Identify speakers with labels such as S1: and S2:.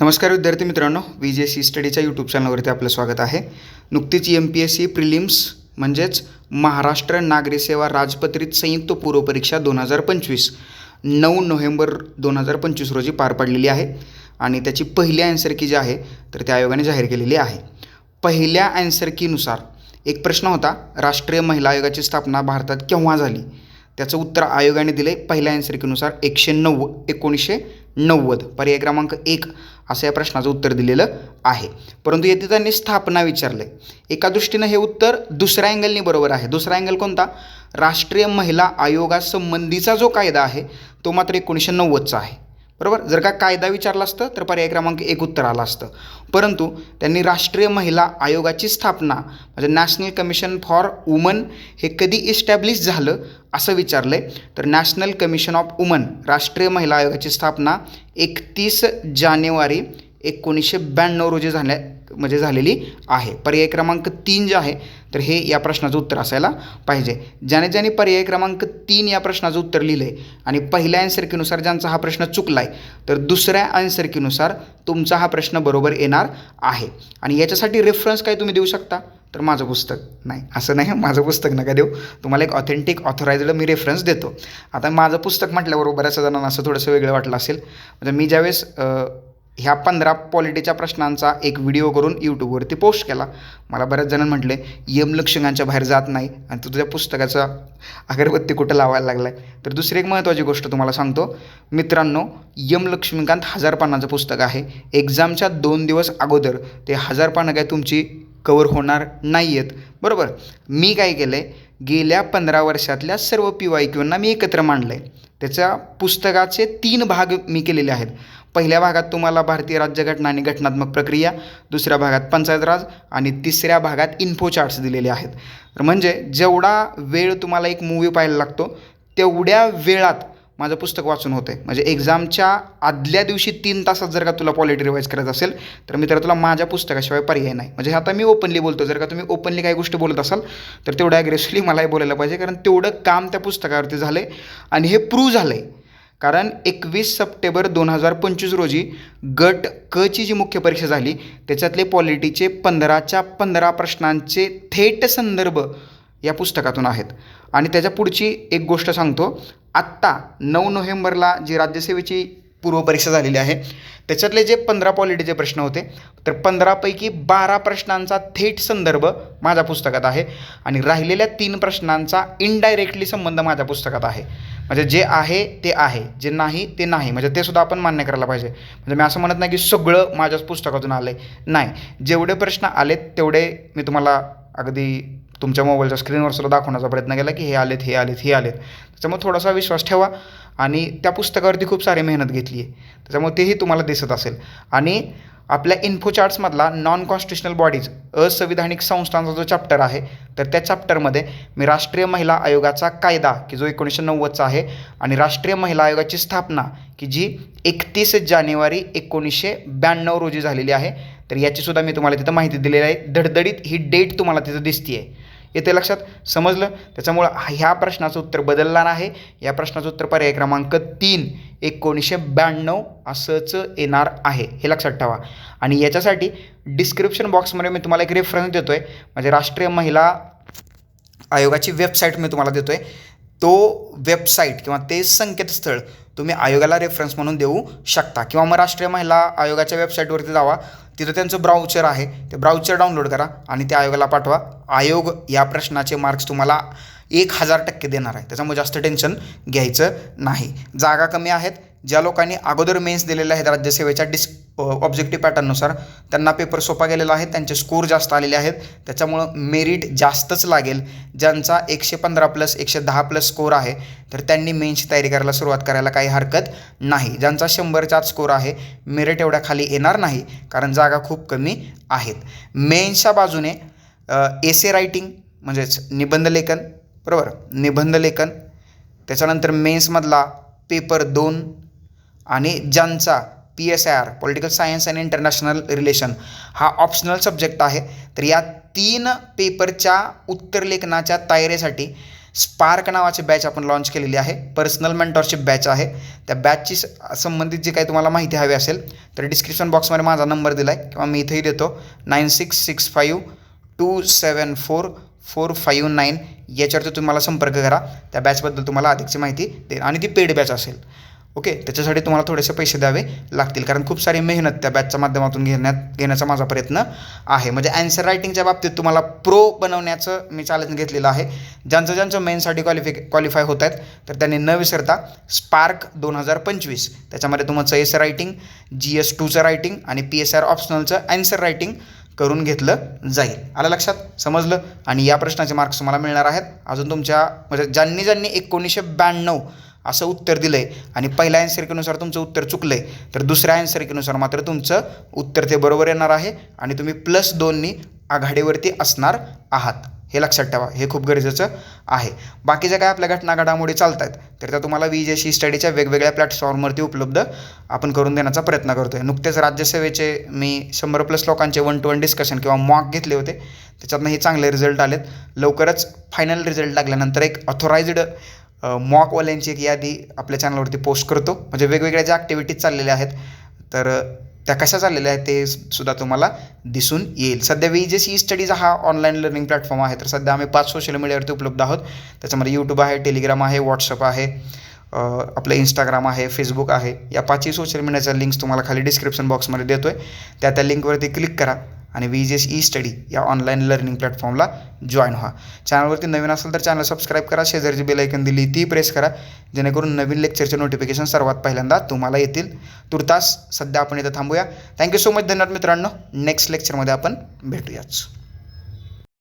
S1: नमस्कार विद्यार्थी मित्रांनो व्ही जे सी स्टडीच्या यूट्यूब चॅनलवरती आपलं स्वागत आहे. नुकतीच M P S C prelims म्हणजेच महाराष्ट्र नागरी सेवा राजपत्रित संयुक्त पूर्वपरीक्षा दोन हजार पंचवीस नऊ नोव्हेंबर दोन हजार पंचवीस रोजी पार पडलेली आहे. आणि त्याची पहिली अँसर की जी आहे तर त्या आयोगाने जाहीर केलेली आहे. पहिल्या अँसर कीनुसार एक प्रश्न होता राष्ट्रीय महिला आयोगाची स्थापना भारतात केव्हा झाली? त्याचं उत्तर आयोगाने दिले पहिल्या अँसर कीनुसार एकशे नव्वद एकोणीसशे नव्वद. पर्याय क्रमांक एक असं या प्रश्नाचं उत्तर दिलेलं आहे. परंतु येथे त्यांनी स्थापना विचारले एका दृष्टीनं हे उत्तर दुसऱ्या अँगलनी बरोबर आहे. दुसरा अँगल कोणता? राष्ट्रीय महिला आयोगासंबंधीचा जो कायदा आहे तो मात्र एकोणीसशे नव्वदचा आहे. बरोबर? जर का कायदा विचारला असतं तर पर्याय क्रमांक एक उत्तर आलं असतं. परंतु त्यांनी राष्ट्रीय महिला आयोगाची स्थापना म्हणजे नॅशनल कमिशन फॉर वुमन हे कधी इस्टॅब्लिश झालं असं विचारलं आहे तर नॅशनल कमिशन ऑफ वुमन राष्ट्रीय महिला आयोगाची स्थापना एकतीस जानेवारी एकोणीसशे ब्याण्णव रोजी झाल्या. म्हणजे झालेली आहे. पर्याय क्रमांक तीन जे आहे तर हे या प्रश्नाचं उत्तर असायला पाहिजे. ज्याने ज्याने पर्याय क्रमांक तीन या प्रश्नाचं उत्तर लिहिलं आहे आणि पहिल्या ॲन्सरकीनुसार ज्यांचा हा प्रश्न चुकला आहे तर दुसऱ्या ॲन्सरकीनुसार तुमचा हा प्रश्न बरोबर येणार आहे. आणि याच्यासाठी रेफरन्स काय तुम्ही देऊ शकता? तर माझं पुस्तक. नाही असं नाही. माझं पुस्तक नका देऊ. तुम्हाला एक ऑथेंटिक ऑथोरायझड मी रेफरन्स देतो. आता माझं पुस्तक म्हटल्याबरोबर बऱ्याच जणांना असं थोडंसं वेगळं वाटलं असेल. म्हणजे मी ज्यावेळेस ह्या पंधरा पॉलिटीच्या प्रश्नांचा एक व्हिडिओ करून यूट्यूबवरती पोस्ट केला. मला बऱ्याच जणांनी म्हटले यम लक्षणांच्या बाहेर जात नाही आणि तू तुझ्या पुस्तकाचा अगरबत्ती कुठं लावायला लागला आहे तर दुसरी एक महत्त्वाची गोष्ट तुम्हाला सांगतो. मित्रांनो यम लक्ष्मीकांत हजार पानाचं पुस्तक आहे. एक्झामच्या दोन दिवस अगोदर ते हजार पानं काय तुमची कवर होणार नाही आहेत बरोबर? मी काय केलं आहे गेल्या पंधरा वर्षातल्या सर्व पी वाय क्यूंना मी एकत्र मांडलं आहे त्याच्या पुस्तकाचे तीन भाग मी केलेले आहेत. पहिल्या भागात तुम्हाला भारतीय राज्यघटना आणि घटनात्मक प्रक्रिया दुसऱ्या भागात पंचायत राज आणि तिसऱ्या भागात इन्फो चार्ट्स दिलेले आहेत. तर म्हणजे जेवढा वेळ तुम्हाला एक मूवी पाहायला लागतो तेवढ्या वेळात माझं पुस्तक वाचून होतं आहे म्हणजे एक्झामच्या आदल्या दिवशी तीन तासात जर का तुला पॉलिटी रिवाईज करायचं असेल तर मित्र तुला माझ्या पुस्तकाशिवाय पर्याय नाही. म्हणजे आता मी ओपनली बोलतो. जर का तुम्ही ओपनली काही गोष्टी बोलत असाल तर तेवढं ॲग्रेसिव्हली मलाही बोलायला पाहिजे कारण तेवढं काम त्या पुस्तकावरती झालं आहे आणि हे प्रूव्ह झालं आहे कारण एकवीस सप्टेंबर दोन हजार पंचवीस रोजी गट क ची जी मुख्य परीक्षा झाली त्याच्यातले पॉलिटीचे पंधराच्या पंधरा प्रश्नांचे थेट संदर्भ या पुस्तकातून आहेत. आणि त्याच्या पुढची एक गोष्ट सांगतो आत्ता नऊ नोव्हेंबरला जी राज्यसेवेची पूर्वपरीक्षा झालेली आहे. त्याच्यातले जे पंधरा पॉलिटीचे प्रश्न होते तर पंधरापैकी बारा प्रश्नांचा थेट संदर्भ माझ्या पुस्तकात आहे आणि राहिलेल्या तीन प्रश्नांचा इनडायरेक्टली संबंध माझ्या पुस्तकात आहे. म्हणजे जे आहे ते आहे. जे नाही ते नाही. म्हणजे ते सुद्धा आपण मान्य करायला पाहिजे. म्हणजे मी असं म्हणत नाही की सगळं माझ्याच पुस्तकातून आलं आहे नाही. जेवढे प्रश्न आलेत तेवढे मी तुम्हाला अगदी तुमच्या मोबाईलच्या स्क्रीनवर सुद्धा दाखवण्याचा प्रयत्न केला की हे आलेत हे आलेत हे आलेत. त्याच्यामुळे थोडासा विश्वास ठेवा. आणि त्या पुस्तकावरती खूप सारी मेहनत घेतली आहे. त्याच्यामुळे तेही तुम्हाला दिसत असेल. आणि आपल्या इन्फोचार्ट्समधला नॉन कॉन्स्टिट्युशनल बॉडीज असंविधानिक संस्थांचा जो चॅप्टर आहे तर त्या चॅप्टरमध्ये मी राष्ट्रीय महिला आयोगाचा कायदा की जो एकोणीसशे नव्वदचा आहे आणि राष्ट्रीय महिला आयोगाची स्थापना की जी एकतीस जानेवारी एकोणीसशे ब्याण्णव रोजी झालेली आहे. तर याचीसुद्धा मी तुम्हाला तिथं माहिती दिलेली आहे. धडधडीत ही डेट तुम्हाला तिथं दिसते आहे येते लक्षात? समजलं? त्याच्यामुळं ह्या प्रश्नाचं उत्तर बदलणार आहे. या प्रश्नाचं उत्तर पर्याय क्रमांक तीन एकोणीसशे ब्याण्णव असंच येणार आहे. हे लक्षात ठेवा. आणि याच्यासाठी डिस्क्रिप्शन बॉक्समध्ये मी तुम्हाला एक रेफरन्स देतो आहे म्हणजे राष्ट्रीय महिला आयोगाची वेबसाईट मी तुम्हाला देतो आहे तो वेबसाईट किंवा ते संकेतस्थळ तुम्ही आयोगाला रेफरन्स म्हणून देऊ शकता. किंवा मग राष्ट्रीय महिला आयोगाच्या वेबसाईटवरती जावा. तिथं त्यांचं ब्राउचर आहे. ते ब्राउचर डाउनलोड करा आणि त्या आयोगाला पाठवा. आयोग या प्रश्नाचे मार्क्स तुम्हाला एक हजार टक्के देणार आहे. त्याच्यामुळे जास्त टेन्शन घ्यायचं नाही. जागा कमी आहेत. ज्या लोकांनी अगोदर मेन्स दिलेल्या आहेत राज्यसेवेच्या डिस्क ऑब्जेक्टिव्ह पॅटर्ननुसार त्यांना पेपर सोपा गेलेला आहे त्यांचे स्कोर जास्त आलेले आहेत. त्याच्यामुळं मेरिट जास्तच लागेल. ज्यांचा एकशे पंधरा प्लस एकशे दहा प्लस स्कोर आहे तर त्यांनी मेन्सची तयारी करायला सुरुवात करायला काही हरकत नाही. ज्यांचा शंभरचाच स्कोर आहे मेरिट एवढ्या खाली येणार नाही कारण जागा खूप कमी आहेत. मेन्सच्या बाजूने एसे रायटिंग म्हणजेच निबंध लेखन बरोबर? निबंध लेखन. त्याच्यानंतर मेन्समधला पेपर दोन आणि ज्यांचा P S I R political science and international relation हा ऑप्शनल सब्जेक्ट आहे. तर या तीन पेपरच्या उत्तरलेखनाच्या तयारीसाठी स्पार्क नावाची बॅच आपण लॉन्च केलेली आहे. पर्सनल मेंटॉरशिप बॅच आहे. त्या बॅचची स- संबंधित जे काही तुम्हाला माहिती हवी असेल तर डिस्क्रिप्शन बॉक्समध्ये माझा नंबर दिला आहे किंवा मी इथेही देतो. Nine six six five two seven four four five nine याच्यावरती तुम्हाला संपर्क करा. त्या बॅचबद्दल तुम्हाला अधिकची माहिती देईल आणि ती पेड बॅच असेल. ओके त्याच्यासाठी तुम्हाला थोडेसे पैसे द्यावे लागतील. कारण खूप सारी मेहनत त्या बॅचच्या माध्यमातून घेण्यात घेण्याचा माझा प्रयत्न आहे. म्हणजे अँसर रायटिंगच्या बाबतीत तुम्हाला प्रो बनवण्याचं मी चॅलेंज घेतलेलं आहे. ज्यांचं ज्यांचं मेनसाठी क्वालिफिक क्वालिफाय होत आहेत तर त्यांनी न विसरता स्पार्क दोन हजार पंचवीस. त्याच्यामध्ये तुमचं एस रायटिंग जी एस टूचं रायटिंग आणि पी एस आर ऑप्शनलचं अँसर रायटिंग करून घेतलं जाईल. आलं लक्षात? समजलं? आणि या प्रश्नाचे मार्क्स तुम्हाला मिळणार आहेत. अजून तुमच्या म्हणजे ज्यांनी ज्यांनी एकोणीसशे ब्याण्णव असं उत्तर दिलं आहे आणि पहिल्या ॲन्सरकीनुसार तुमचं उत्तर चुकलं आहे तर दुसऱ्या ॲन्सरकीनुसार मात्र तुमचं उत्तर ते बरोबर येणार आहे आणि तुम्ही प्लस दोननी आघाडीवरती असणार आहात. हे लक्षात ठेवा. हे खूप गरजेचं आहे. बाकीच्या काय आपल्या घटना घडामोडी चालत आहेत तर त्या तुम्हाला विजेशी स्टडीच्या वेगवेगळ्या प्लॅटफॉर्मवरती उपलब्ध आपण करून देण्याचा प्रयत्न करतो आहे नुकतेच राज्यसेवेचे मी शंभर प्लस लोकांचे वन टू वन डिस्कशन किंवा मॉक घेतले होते. त्याच्यातनं हे चांगले रिझल्ट आलेत. लवकरच फायनल रिझल्ट लागल्यानंतर एक ऑथोराइज्ड मॉकवाल्यांची एक यादी आपल्या चॅनलवरती पोस्ट करतो. म्हणजे वेगवेगळ्या ज्या ॲक्टिव्हिटीज चाललेल्या आहेत तर त्या कशा चाललेल्या आहेत ते सुद्धा तुम्हाला दिसून येईल. सध्या वी जे सी स्टडीज हा ऑनलाईन लर्निंग प्लॅटफॉर्म आहे तर सध्या आम्ही पाच सोशल मीडियावरती उपलब्ध आहोत. त्याच्यामध्ये यूट्यूब आहे टेलिग्राम आहे व्हॉट्सअप आहे आपलं इंस्टाग्राम आहे फेसबुक आहे. या पाचही सोशल मीडियाच्या लिंक्स तुम्हाला खाली डिस्क्रिप्शन बॉक्समध्ये देतो आहे त्या त्या लिंकवरती क्लिक करा. आणि V G S E study या ऑनलाईन लर्निंग प्लॅटफॉर्मला जॉईन व्हा. चॅनलवरती नवीन असेल तर चॅनल सबस्क्राईब करा. शेजारची बेल ऐकन दिली ती प्रेस करा. जेणेकरून नवीन लेक्चरचे नोटिफिकेशन सर्वात पहिल्यांदा तुम्हाला येतील. तुर्तास सध्या आपण इथं थांबूया. थँक्यू सो मच धन्यवाद मित्रांनो. नेक्स्ट लेक्चरमध्ये आपण भेटूयाच.